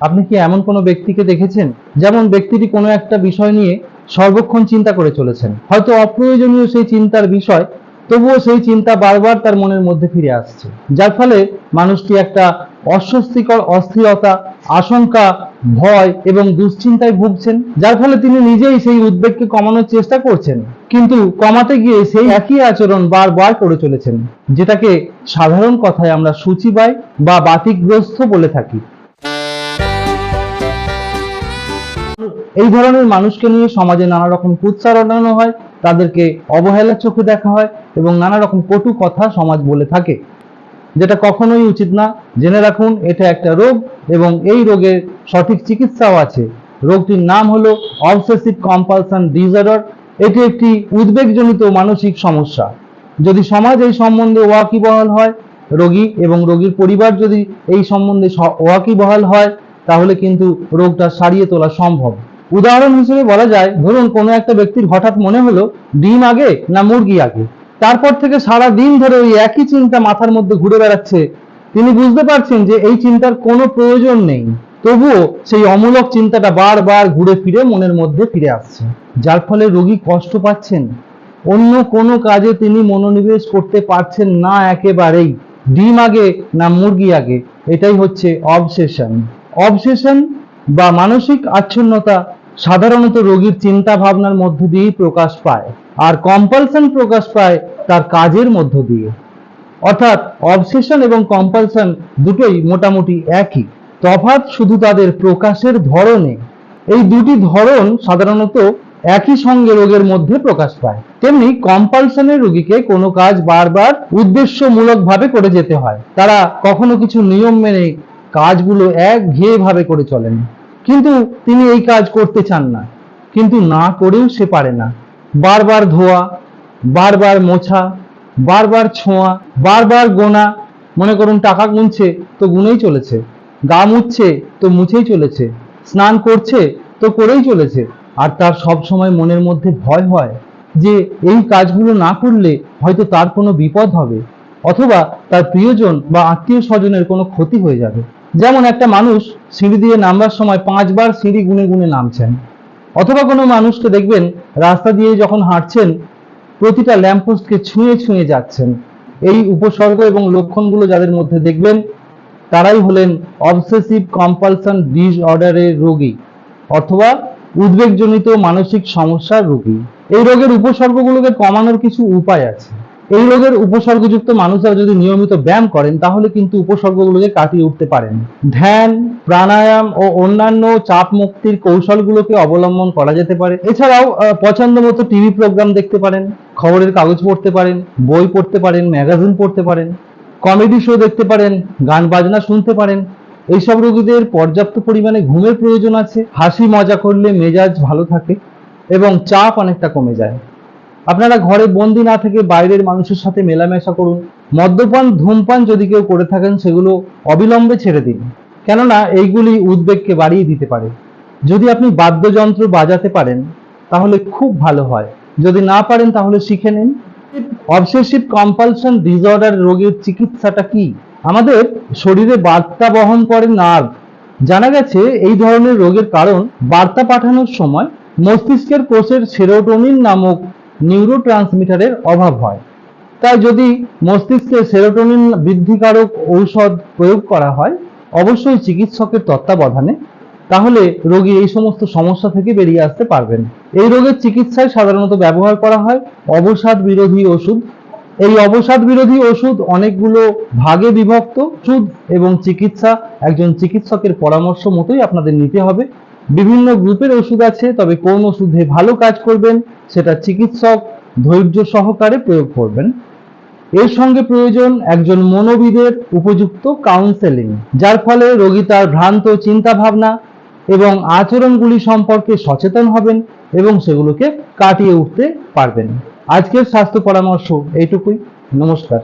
আপনি কি এমন কোনো ব্যক্তিকে দেখেছেন? যেমন ব্যক্তিটি কোনো একটা বিষয় নিয়ে সর্বক্ষণ চিন্তা করে চলেছেন। হয়তো অপ্রয়োজনীয় সেই চিন্তার বিষয়, তবুও সেই চিন্তা বারবার তার মনের মধ্যে ফিরে আসছে। যার ফলে মানুষটি একটা অস্বস্তিকর অস্থিরতা, আশঙ্কা, ভয় এবং দুশ্চিন্তায় ভুগছেন। যার ফলে তিনি নিজেই সেই উদ্বেগকে কমানোর চেষ্টা করছেন। কিন্তু কমাতে গিয়ে সেই একই আচরণ বারবার করে চলেছেন, যেটাকে সাধারণ কথায় আমরা সূচিবায় বা বাতিগ্রস্ত বলে থাকি। এই ধরনের মানুষকে নিয়ে সমাজে নানা রকম কুৎসা রটানো হয়, তাদেরকে অবহেলার চোখে দেখা হয় এবং নানা রকম কটু কথা সমাজ বলে থাকে। যেটা কখনোই উচিত না। জেনে রাখুন, এটা একটা রোগ এবং এই রোগের সঠিক চিকিৎসাও আছে। রোগটির নাম হলো অবসেসিভ কম্পালসন ডিসঅর্ডার এটি একটি উদ্বেগজনিত মানসিক সমস্যা। যদি সমাজ এই সম্বন্ধে ওয়াকিবহাল হয়, রোগী এবং রোগীর পরিবার যদি এই সম্বন্ধে ওয়াকিবহাল হয়, তাহলে কিন্তু রোগটা সারিয়ে তোলা সম্ভব। উদাহরণ হিসেবে বলা যায়, ধরুন কোনো একটা ব্যক্তির হঠাৎ মনে হলো ডিম আগে না মুরগি আগে। তারপর থেকে সারা দিন ধরে ওই একই চিন্তা মাথার মধ্যে ঘুরে বেড়াচ্ছে। তিনি বুঝতে পারছেন যে এই চিন্তার কোনো প্রয়োজন নেই। তবুও সেই অমূলক চিন্তাটা বারবার ঘুরে ফিরে মনের মধ্যে ফিরে আসছে। যার ফলে রোগী কষ্ট পাচ্ছেন। অন্য কোনো কাজে তিনি মনোনিবেশ করতে পারছেন না একেবারেই। ডিম আগে না মুরগি আগে। এটাই হচ্ছে অবসেশন। অবসেশন বা মানসিক আচ্ছন্নতা সাধারণত রোগীর চিন্তা ভাবনার মধ্য দিয়েই প্রকাশ পায় আর কম্পালশন প্রকাশ পায় তার কাজের মধ্য দিয়ে। অর্থাৎ অবসেশন এবং কম্পালশন দুটোই মোটামুটি একই। তফাৎ শুধু তাদের প্রকাশের ধরনে। এই দুটি ধরন সাধারণত একই সঙ্গে রোগের মধ্যে প্রকাশ পায়। তেমনি কম্পালশনের রোগীকে কোনো কাজ বারবার উদ্দেশ্যমূলকভাবে করে যেতে হয়। তারা কখনো কিছু নিয়ম মেনে কাজগুলো এক ভাবে করে চলেন। কিন্তু তিনি এই কাজ করতে চান না। কিন্তু না করেও সে পারে না। বারবার ধোয়া, বারবার মোছা, বারবার ছোঁয়া, বারবার গোনা, মনে করুন টাকা গুনছে তো গুনেই চলেছে, গা মুছছে তো মুছেই চলেছে, স্নান করছে তো করেই চলেছে, আর তার সব সময় মনের মধ্যে ভয় হয় যে এই কাজগুলো না করলে হয়তো তার কোনো বিপদ হবে, অথবা তার প্রিয়জন বা আত্মীয় স্বজনের কোনো ক্ষতি হয়ে যাবে। যেমন একটা মানুষ সিঁড়ি দিয়ে নামবার সময় পাঁচবার সিঁড়ি গুনে গুনে নামছেন। অথবা কোনো মানুষকে দেখবেন রাস্তা দিয়ে যখন হাঁটছেন, প্রতিটা ল্যাম্পপোস্টকে ছুঁয়ে ছুঁয়ে যাচ্ছেন। এই উপসর্গ এবং লক্ষণগুলো যাদের মধ্যে দেখবেন, তারাই হলেন অবসেসিভ কম্পালসন ডিসঅর্ডারের রোগী অথবা উদ্বেগজনিত মানসিক সমস্যার রোগী। এই রোগের উপসর্গগুলোকে কমানোর কিছু উপায় আছে। এই রোগের উপসর্গযুক্ত মানুষরা যদি নিয়মিত ব্যায়াম করেন, তাহলে কিন্তু উপসর্গগুলোকে কাটিয়ে উঠতে পারেন। ধ্যান, প্রাণায়াম ও অন্যান্য চাপ মুক্তির কৌশলগুলোকে অবলম্বন করা যেতে পারে। এছাড়াও পছন্দ মতো টিভি প্রোগ্রাম দেখতে পারেন, খবরের কাগজ পড়তে পারেন, বই পড়তে পারেন, ম্যাগাজিন পড়তে পারেন, কমেডি শো দেখতে পারেন, গান বাজনা শুনতে পারেন। এইসব রোগীদের পর্যাপ্ত পরিমাণে ঘুমের প্রয়োজন আছে। হাসি মজা করলে মেজাজ ভালো থাকে এবং চাপ অনেকটা কমে যায়। আপনারা ঘরে বন্দি না থেকে বাইরের মানুষের সাথে মেলামেশা করুন। মদ্যপান, ধূমপান যদি কেউ করে থাকেন, সেগুলো অবিলম্বে ছেড়ে দিন। কেননা, এইগুলি উদ্বেগকে বাড়িয়ে দিতে পারে। যদি আপনি বাদ্যযন্ত্র বাজাতে পারেন, তাহলে খুব ভালো হয়। যদি না পারেন, তাহলে শিখে নিন। অবসেসিভ কম্পালশন ডিসঅর্ডার রোগের চিকিৎসাটা কি? আমাদের শরীরে বার্তা বহন করে নার্ভ জানা গেছে, এই ধরনের রোগের কারণ বার্তা পাঠানোর সময় মস্তিষ্কের কোষের সেরোটোনিন নামক নিউরোট্রান্সমিটারের অভাব হয়। তাই যদি মস্তিষ্কে সেরোটোনিন বৃদ্ধিকারক ঔষধ প্রয়োগ করা হয়, অবশ্যই চিকিৎসকের তত্ত্বাবধানে, তাহলে রোগী এই সমস্ত সমস্যা থেকে বেরিয়ে আসতে পারবেন। এই রোগের চিকিৎসায় সাধারণত ব্যবহার করা হয় অবসাদ বিরোধী ওষুধ। এই অবসাদ বিরোধী ওষুধ অনেকগুলো ভাগে বিভক্ত, ওষুধ এবং চিকিৎসা। একজন চিকিৎসকের পরামর্শ মতোই আপনাদের নিতে হবে। বিভিন্ন গ্রুপের ওষুধ আছে, তবে কোন ওষুধে ভালো কাজ করবেন সেটা চিকিৎসক ধৈর্য সহকারে প্রয়োগ করবেন। এর সঙ্গে প্রয়োজন একজন মনোবিদের উপযুক্ত কাউন্সেলিং যার ফলে রোগী তার ভ্রান্ত চিন্তা ভাবনা এবং আচরণগুলি সম্পর্কে সচেতন হবেন এবং সেগুলোকে কাটিয়ে উঠতে পারবেন। আজকের স্বাস্থ্য পরামর্শ এইটুকুই। নমস্কার।